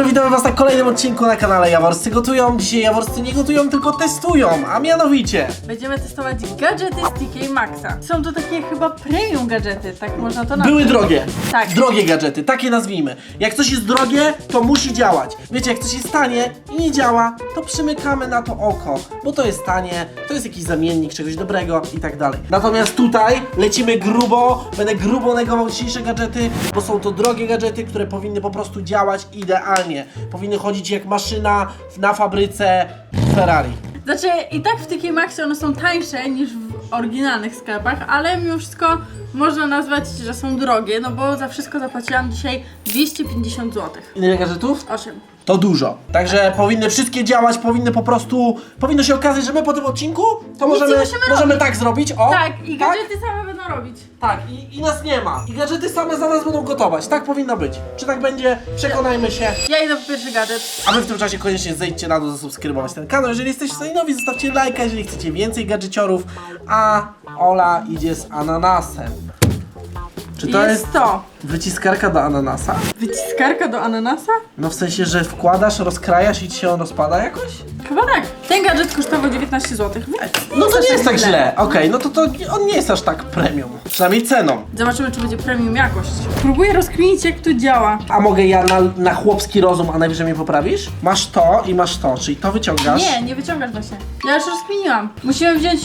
dobry, witamy was na kolejnym odcinku na kanale Jaworscy Gotują. Dzisiaj Jaworscy nie gotują, tylko testują, a mianowicie Będziemy testować gadżety z TK Maxa. Są to takie chyba premium gadżety, tak można to nazwać. były drogie. Tak. Drogie gadżety, takie nazwijmy. Jak coś jest drogie, to musi działać. Wiecie, jak coś jest tanie i nie działa, to przymykamy na to oko, bo to jest tanie, to jest jakiś zamiennik czegoś dobrego i tak dalej. Natomiast tutaj lecimy grubo, będę grubo negował dzisiejsze gadżety, bo są to drogie gadżety, które powinny po prostu działać idealnie. Powinny chodzić jak maszyna na fabryce Ferrari. Znaczy i tak w TK Maxie one są tańsze niż w oryginalnych sklepach, ale mimo wszystko można nazwać, że są drogie, no bo za wszystko zapłaciłam dzisiaj 250 zł. Ile gadżetów? 8. To dużo. Także powinny wszystkie działać, powinny po prostu. Powinno się okazać, że my po tym odcinku to możemy, musimy możemy robić. tak zrobić. O, Tak, i gadżety same będą robić. Tak, i, i nas nie ma. I gadżety same za nas będą gotować. Tak powinno być. Czy tak będzie? Przekonajmy się. Ja idę po pierwszy gadżet. A wy w tym czasie koniecznie zejdźcie na dół, zasubskrybować ten kanał. Jeżeli jesteście tutaj nowi, zostawcie lajka, jeżeli chcecie więcej gadżeciorów. A Ola idzie z ananasem. Czy to jest, jest to. wyciskarka do ananasa? Wyciskarka do ananasa? No w sensie, że wkładasz, rozkrajasz i ci się on rozpada jakoś? Chyba tak. Ten gadżet kosztował 19 zł. No to nie jest tak źle. Okej, no to, to on nie jest aż tak premium. Przynajmniej ceną. Zobaczymy, czy będzie premium jakość. Próbuję rozkminić, jak to działa. A mogę ja na, na chłopski rozum, a najwyżej mnie poprawisz? Masz to i masz to, czyli to wyciągasz. Nie, nie wyciągasz właśnie. Ja już rozkminiłam. Musimy wziąć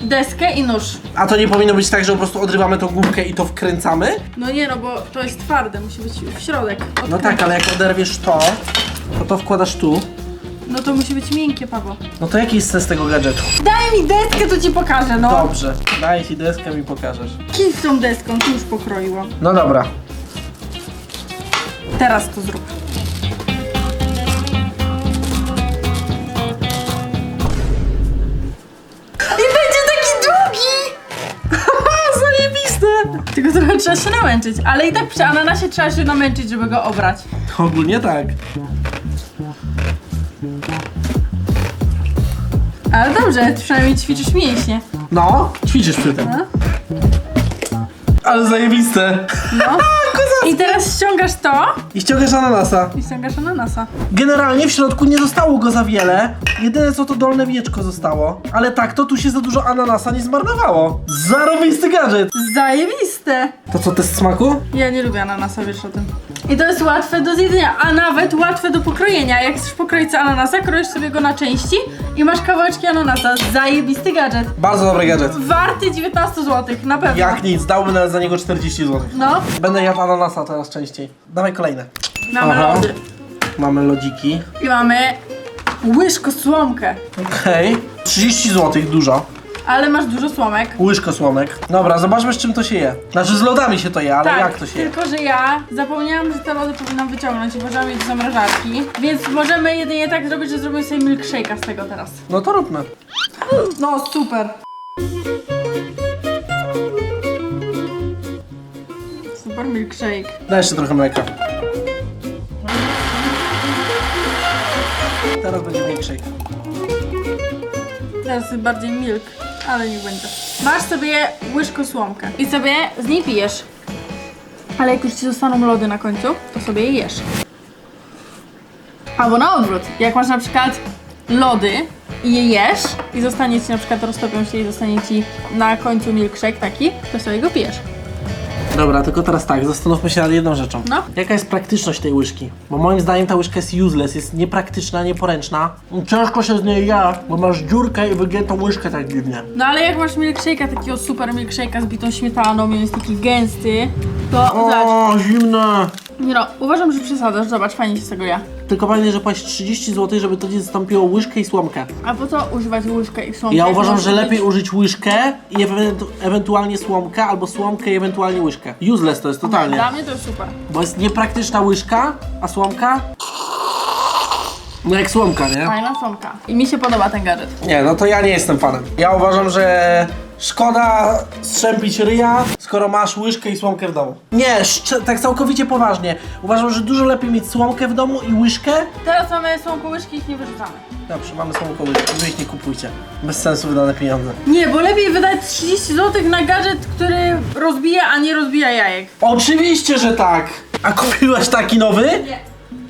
deskę i nóż. A to nie powinno być tak, że po prostu odrywamy tą gumkę i to wkręcamy? No nie, no bo to jest twarde, musi być w środek. No tak, ale jak oderwiesz to, to to wkładasz tu. No to musi być miękkie, Paweł. No to jaki jest sens tego gadżetu? Daj mi deskę, to ci pokażę, no. Dobrze, daję ci deskę mi pokażesz. Kij z tą deską, tu już pokroiło. No dobra. Teraz to zrób. Tylko trochę trzeba się namęczyć, ale i tak przy ananasie trzeba się namęczyć, żeby go obrać. Ogólnie tak. Ale dobrze, przynajmniej ćwiczysz mięśnie. No, ćwiczysz przy tym. No. Ale zajebiste. No. I teraz ściągasz to I ściągasz ananasa. i ściągasz ananasa. Generalnie w środku nie zostało go za wiele. Jedyne co to dolne wieczko zostało. Ale tak, to tu się za dużo ananasa nie zmarnowało. Zarobisty gadżet. Zajebiste! To co, test smaku? Ja nie lubię ananasa, wiesz o tym. I to jest łatwe do zjedzenia, a nawet łatwe do pokrojenia. Jak chcesz pokroić ananasa, kroisz sobie go na części i masz kawałeczki ananasa. Zajebisty gadżet. Bardzo dobry gadżet. Warty 19 zł, na pewno. Jak nic, dałbym nawet za niego 40 zł. No, Będę jadł ananasa teraz częściej. Dawaj kolejne. mamy Aha. lody. Mamy lodziki. I mamy łyżko słomkę. Okej. 30 zł, dużo. Ale masz dużo słomek. Łyżko słomek. Dobra, zobaczmy z czym to się je. Znaczy z lodami się to je, ale tak, jak to się je? tylko że ja zapomniałam, że te lody powinnam wyciągnąć i włożyłam je do zamrażarki. Więc możemy jedynie tak zrobić, że zrobimy sobie milkshake'a z tego teraz. No to róbmy. No, super. Super milkshake. Daj jeszcze trochę mleka. Teraz będzie milkshake. Teraz bardziej milk, ale niech będzie. Masz sobie łyżko słomkę i sobie z niej pijesz. Ale jak już ci zostaną lody na końcu, to sobie je jesz. Albo na odwrót. Jak masz na przykład lody i je jesz i zostanie ci na przykład roztopią się i zostanie ci na końcu milkshake taki, to sobie go pijesz. Dobra, tylko teraz tak, zastanówmy się nad jedną rzeczą. No. Jaka jest praktyczność tej łyżki? Bo moim zdaniem ta łyżka jest useless, jest niepraktyczna, nieporęczna. Ciężko się z niej je, bo masz dziurkę i wygiętą łyżkę tak dziwnie. No ale jak masz milkshake'a, takiego super milkshake'a z bitą śmietaną i on jest taki gęsty, to zobacz. O, zimne! Nie no, uważam, że przesadzasz, zobacz, fajnie się z tego ja. Tylko pamiętaj, że płacisz 30 zł, żeby to ci zastąpiło łyżkę i słomkę. A po co używać łyżkę i słomkę? Ja jak uważam, że lepiej użyć łyżkę i ewentu ewentualnie słomkę, albo słomkę i ewentualnie łyżkę. Useless to jest totalnie. Dla mnie to jest super. Bo jest niepraktyczna łyżka, a słomka? No jak słomka, nie? Fajna słomka. I mi się podoba ten gadżet. Nie, no to ja nie jestem fanem. Ja uważam, że szkoda strzępić ryja, skoro masz łyżkę i słomkę w domu. Nie, szcz- tak całkowicie poważnie. Uważam, że dużo lepiej mieć słomkę w domu i łyżkę. Teraz mamy słomko łyżki i ich nie wyrzucamy. Dobrze, mamy słomkę łyżkę, wy ich nie kupujcie. Bez sensu wydane pieniądze. Nie, bo lepiej wydać 30 zł na gadżet, który rozbija, a nie rozbija jajek. Oczywiście, że tak! A kupiłaś taki nowy? Nie.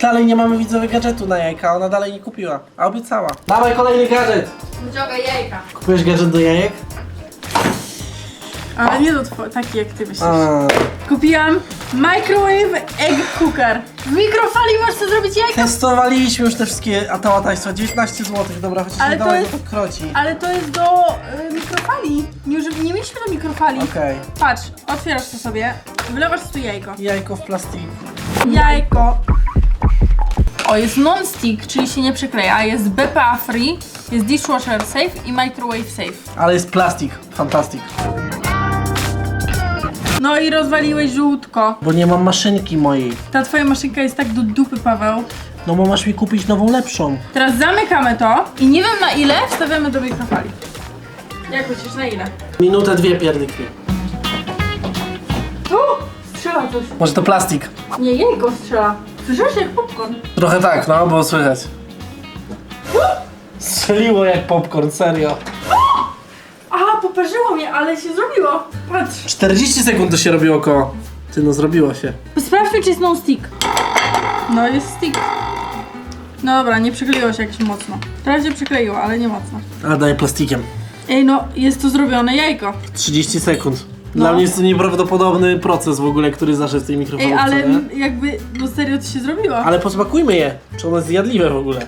Dalej nie mamy widzowej gadżetu na jajka, ona dalej nie kupiła, a obiecała. Dawaj kolejny gadżet. Wyciągaj jajka. Kupujesz gadżet do jajek? Ale nie do two- taki jak ty myślisz. A, Kupiłam microwave egg cooker. W mikrofali możesz sobie zrobić jajka, testowaliśmy już te wszystkie atałatajstwa, 19 zł, dobra, chociaż Ale nie to dawaj, jest- bo to kroci. ale to jest do y, mikrofali. Nie, uży- nie mieliśmy do mikrofali. Okej, Patrz, otwierasz to sobie, wlewasz tu jajko. jajko w plastiku. Jajko. O, jest non-stick, czyli się nie przykleja. Jest BPA free, jest dishwasher safe i microwave safe. Ale jest plastik, fantastic. No i rozwaliłeś żółtko. Bo nie mam maszynki mojej. Ta twoja maszynka jest tak do dupy, Paweł. No bo masz mi kupić nową, lepszą. Teraz zamykamy to i nie wiem na ile wstawiamy do mikrofali. Jak myślisz, na ile? Minutę, dwie pierdykli. Tu! Strzela coś. Może to plastik? Nie, jajko strzela. Słyszysz jak popcorn? Trochę tak, no, bo słychać. Strzeliło jak popcorn, serio. A, poparzyło mnie, ale się zrobiło. Patrz. 40 sekund to się robiło koło. Ty no, zrobiło się. Sprawdźmy, czy jest non-stick. No, jest stick. No dobra, nie przykleiło się jakoś mocno. Teraz się przykleiło, ale nie mocno. A daję plastikiem. Ej, no, jest to zrobione jajko. 30 sekund. Dla No. mnie jest to nieprawdopodobny proces w ogóle, który zaszedł w tej Ej, ale nie? jakby, no serio to się zrobiło. Ale posmakujmy je. Czy one jest zjadliwe w ogóle?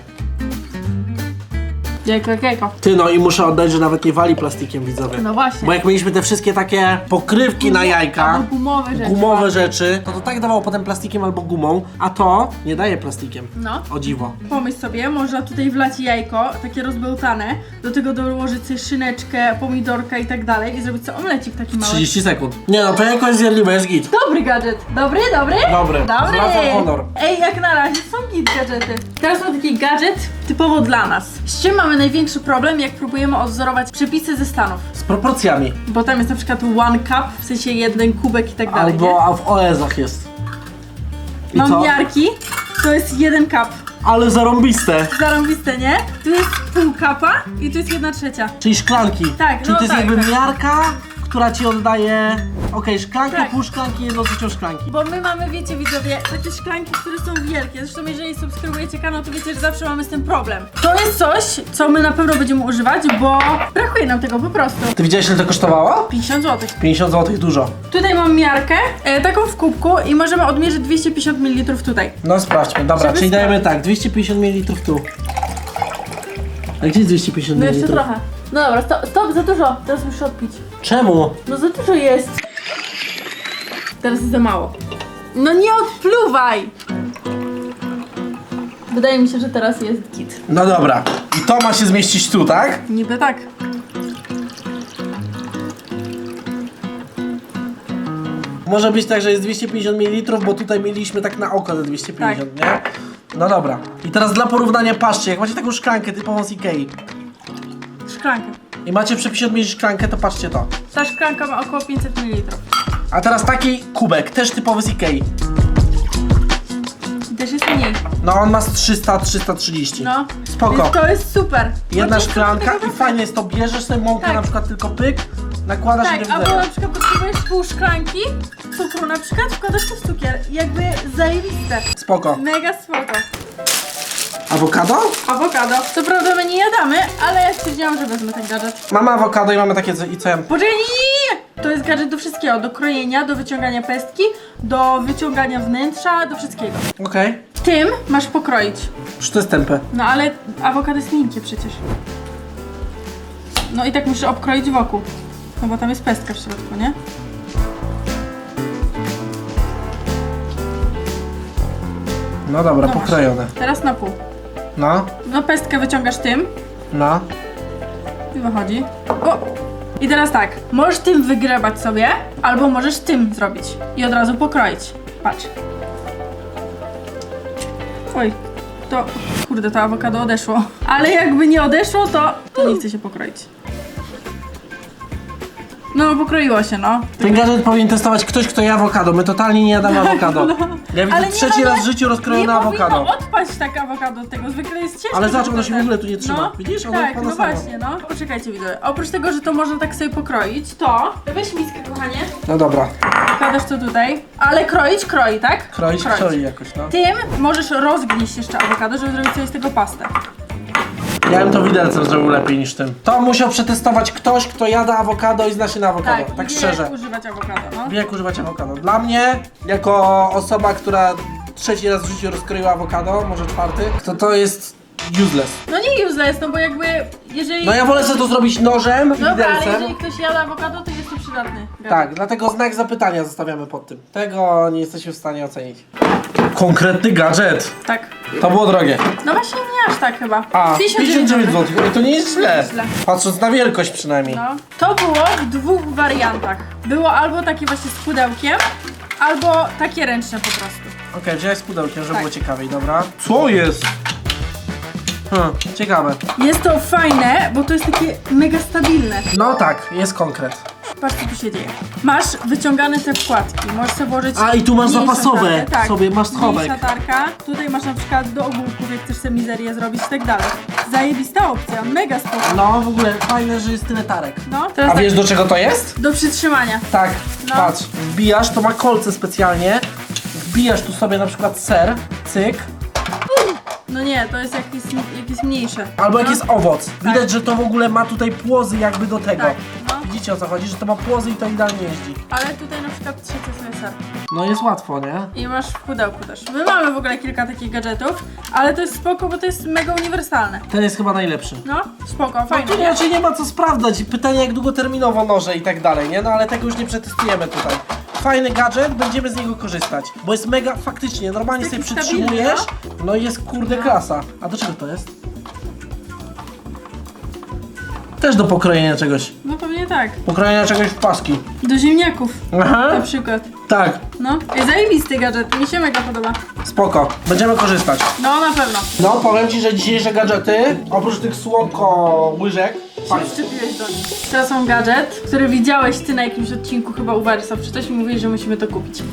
Jajko jajko. Ty no i muszę oddać, że nawet nie wali plastikiem widzowie. No właśnie. Bo jak mieliśmy te wszystkie takie pokrywki na jajka, Albo gumowe rzeczy. gumowe rzeczy, to to tak dawało potem plastikiem albo gumą, a to nie daje plastikiem. No. O dziwo. Pomyśl sobie, można tutaj wlać jajko, takie rozbełtane, do tego dołożyć sobie szyneczkę, pomidorka i tak dalej i zrobić sobie omlecik taki mały. 30 sekund. Nie no, to jakoś zjadliwe, jest git. Dobry gadżet. Dobry, dobry? Dobry. Dobry. Zwracam honor. Ej, jak na razie są git gadżety. Teraz mam taki gadżet typowo dla nas. Z czym mamy największy problem, jak próbujemy odzorować przepisy ze Stanów? Z proporcjami. Bo tam jest na przykład one cup, w sensie jeden kubek i tak dalej, nie? Albo a w OEZ-ach jest. I Mam co? miarki, to jest jeden cup. Ale zarąbiste. Zarąbiste, nie? Tu jest pół kapa i tu jest jedna trzecia. Czyli szklanki. Tak, Czyli no to jest tak, jakby tak. miarka, która ci oddaje. Okej, szklanka, Tak. pół szklanki, jedną trzecią szklanki. Bo my mamy, wiecie widzowie, takie szklanki, które są wielkie. Zresztą jeżeli subskrybujecie kanał, to wiecie, że zawsze mamy z tym problem. To jest coś, co my na pewno będziemy używać, bo brakuje nam tego po prostu. Ty widziałeś, ile to kosztowało? 50 zł. 50 zł, dużo. Tutaj mam miarkę, e, taką w kubku i możemy odmierzyć 250 ml tutaj. No sprawdźmy, dobra, Żeby czyli dajemy sprawdzić. tak, 250 ml tu. A gdzie jest 250 No ml? jeszcze trochę. No dobra, stop, stop, za dużo. Teraz muszę odpić. Czemu? No za dużo jest. Teraz jest za mało. No nie odpluwaj! Wydaje mi się, że teraz jest git. No dobra. I to ma się zmieścić tu, tak? Niby tak. Może być tak, że jest 250 ml, bo tutaj mieliśmy tak na oko te 250, nie? No dobra. I teraz dla porównania patrzcie, jak macie taką szklankę typową z Ikei Szklankę. i macie w przepisie odmierzyć szklankę, to patrzcie to. Ta szklanka ma około 500 ml. A teraz taki kubek, też typowy z Ikei. I też jest mniej. No on ma z 300, 330. No. Spoko. Więc to jest super. Jedna Możesz szklanka sobie tego i fajnie jest to, bierzesz sobie mąkę Tak. na przykład tylko pyk, nakładasz i Tak, do albo widzenia. na przykład potrzebujesz pół szklanki cukru na przykład, wkładasz to w cukier. Jakby zajebiste. Spoko. Mega spoko. Awokado? Awokado. Co prawda my nie jadamy, ale ja stwierdziłam, że wezmę ten gadżet. Mamy awokado i mamy takie co, i co ja... Nie, nie! To jest gadżet do wszystkiego. Do krojenia, do wyciągania pestki, do wyciągania wnętrza, do wszystkiego. Okej. Tym masz pokroić. Czy to jest tempę? No ale awokado jest miękkie przecież. No i tak musisz obkroić wokół. No bo tam jest pestka w środku, nie? No dobra, No masz. pokrojone. Teraz na pół. No, No pestkę wyciągasz tym no. i wychodzi. O! I teraz tak, możesz tym wygrebać sobie, albo możesz tym zrobić i od razu pokroić. Patrz. Oj, to kurde, to awokado odeszło. Ale jakby nie odeszło, to, to nie chce się pokroić. No, pokroiło się, no. Ten gadżet powinien testować ktoś, kto je awokado. My totalnie nie jadamy awokado. Ja widzę Ale nie trzeci no, raz w życiu rozkrojone Nie awokado. powinno odpaść tak awokado od tego, zwykle jest ciężko. Ale zobacz, ono się w tak- ogóle tu nie trzyma. No, Widzisz? Ono tak, odpada no samo. właśnie, no. Poczekajcie widzowie, oprócz tego, że to można tak sobie pokroić, to weź miskę, kochanie, No dobra, wkładasz to tutaj, ale kroić, kroi, tak? kroić, kroi jakoś, no. Tym możesz rozgnieść jeszcze awokado, żeby zrobić sobie z tego pastę. Ja bym to widelcem zrobił lepiej niż tym. To musiał przetestować ktoś, kto jada awokado i zna się na awokado. Tak, wie, szczerze. jak używać awokado, no. Wie jak używać awokado. Dla mnie, jako osoba, która trzeci raz w życiu rozkroiła awokado, może czwarty, to to jest useless. No nie useless, no bo jakby, jeżeli... No ja wolę sobie to zrobić nożem, Dobra, ale widelcem. jeżeli ktoś jada awokado, to jest to przydatny. Tak, dlatego znak zapytania zostawiamy pod tym. Tego nie jesteśmy w stanie ocenić. Konkretny gadżet. Tak. To było drogie. No właśnie nie aż tak chyba. A, 59 zł. To nie jest źle. źle. Patrząc na wielkość przynajmniej. No. To było w dwóch wariantach. Było albo takie właśnie z pudełkiem, albo takie ręczne po prostu. Okej, wziąłeś z pudełkiem, żeby Tak. było ciekawiej, dobra. Co jest? Hmm, ciekawe. Jest to fajne, bo to jest takie mega stabilne. No tak, jest konkret. Patrz co tu się dzieje. Masz wyciągane te wkładki, możesz sobie włożyć A, i tu masz mniejszą zapasowe. tarkę, tak, Sobie masz schowek. Mniejsza tarka. Tutaj masz na przykład do ogórków, jak chcesz sobie mizerię zrobić i tak dalej. Zajebista opcja, mega spoko. No, w ogóle fajne, że jest tyle tarek. No, teraz A tak, wiesz do czego to jest? do przytrzymania. Tak, No. patrz. Wbijasz, to ma kolce specjalnie. Wbijasz tu sobie na przykład ser, cyk, No nie, to jest jakieś, jakieś mniejsze. albo no. jakiś owoc. Widać, że to w ogóle ma tutaj płozy jakby do tego. Tak, no. Widzicie o co chodzi, że to ma płozy i to idealnie jeździ. Ale tutaj na przykład trzecie sobie ser. No jest łatwo, nie? I masz w pudełku też. My mamy w ogóle kilka takich gadżetów, ale to jest spoko, bo to jest mega uniwersalne. Ten jest chyba najlepszy. No, spoko, No fajnie. tu raczej nie ma co sprawdzać. Pytanie jak długoterminowo noże i tak dalej, nie? No ale tego już nie przetestujemy tutaj. Fajny gadżet, będziemy z niego korzystać. Bo jest mega faktycznie, normalnie Taki sobie stabilny, przytrzymujesz. No i jest kurde klasa. A do czego to jest? Też do pokrojenia czegoś. No pewnie tak. Pokrojenia czegoś w paski. Do ziemniaków Aha. na przykład. Tak, No, Ej, zajebisty gadżet, mi się mega podoba. spoko. Będziemy korzystać. No, na pewno. No, powiem Ci, że dzisiejsze gadżety, oprócz tych słomko łyżek. Przyczepiłeś do. Teraz mam gadżet, który widziałeś ty na jakimś odcinku chyba u Warisa. Przecież mi mówiłeś, że musimy to kupić.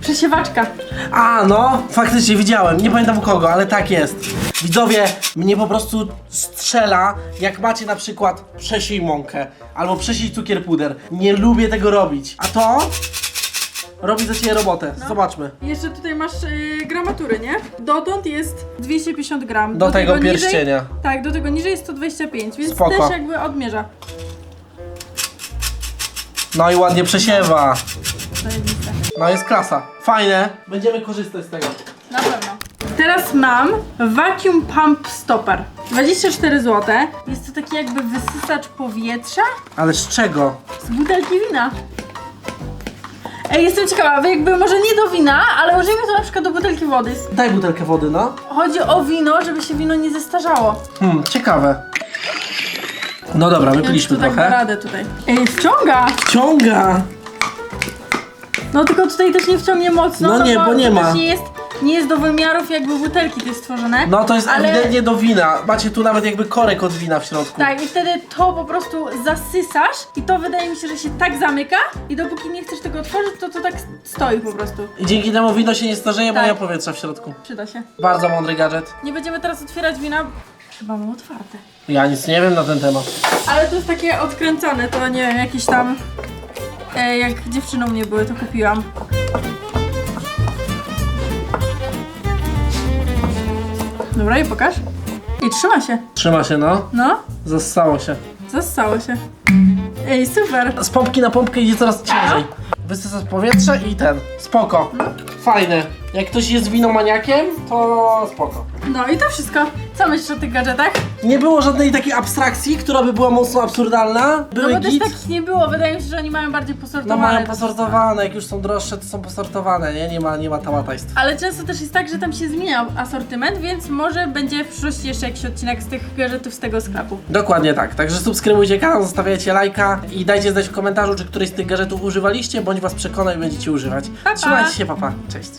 Przesiewaczka. A, no, faktycznie widziałem, nie pamiętam u kogo, ale tak jest. Widzowie, mnie po prostu strzela, jak macie na przykład przesiej mąkę, albo przesiej cukier puder. Nie lubię tego robić. A to robi za ciebie robotę. No. Zobaczmy. Jeszcze tutaj masz yy, gramatury, nie? Dotąd jest 250 gram. Do tego niżej- pierścienia. tak, do tego niżej jest 125, więc Spoko. też jakby odmierza. No i ładnie przesiewa. Zajebiste. No jest klasa. Fajne. Będziemy korzystać z tego. Na pewno. Teraz mam Vacuum Pump Stopper. 24 zł. Jest to taki jakby wysysacz powietrza Ale z czego? z butelki wina. Ej, jestem ciekawa, wy jakby może nie do wina, ale użyjmy to na przykład do butelki wody. Daj butelkę wody, no. Chodzi o wino, żeby się wino nie zestarzało. Hmm, ciekawe. No dobra, wypiliśmy tak da trochę. radę tutaj. Ej, wciąga! Wciąga! No tylko tutaj też nie wciągnie mocno. No nie, bo nie ma. Też nie jest, nie jest do wymiarów jakby butelki to jest stworzone. No to jest ale... ewidentnie do wina. Macie tu nawet jakby korek od wina w środku. Tak, i wtedy to po prostu zasysasz i to wydaje mi się, że się tak zamyka i dopóki nie chcesz tego otworzyć, to to tak stoi po prostu. I dzięki temu wino się nie starzeje, bo Tak. nie ma powietrza w środku. Przyda się. Bardzo mądry gadżet. Nie będziemy teraz otwierać wina. Chyba mam otwarte. Ja nic nie wiem na ten temat. Ale to jest takie odkręcane, to nie wiem, jakieś tam... E, jak dziewczyną nie były, to kupiłam. Dobra, i pokaż. I trzyma się. Trzyma się, no. No, Zassało się. zastało się. Ej, super. Z pompki na pompkę idzie coraz ciężej. Wysysasz powietrze i ten. Spoko. Fajne. Jak ktoś jest winomaniakiem, to spoko. No i to wszystko. Co myślisz o tych gadżetach? Nie było żadnej takiej abstrakcji, która by była mocno absurdalna. No Były bo też git. takich nie było, wydaje mi się, że oni mają bardziej No posortowane. mają to posortowane, jak już są droższe, to są posortowane, nie? Nie ma, nie ma tałataństw. Ale często też jest tak, że tam się zmienia asortyment, więc może będzie w przyszłości jeszcze jakiś odcinek z tych gadżetów z tego sklepu. Dokładnie tak. Także subskrybujcie kanał, zostawiajcie lajka i dajcie znać w komentarzu, czy któryś z tych gadżetów używaliście, bądź was przekona i będziecie używać. pa. Trzymajcie się, papa. Cześć.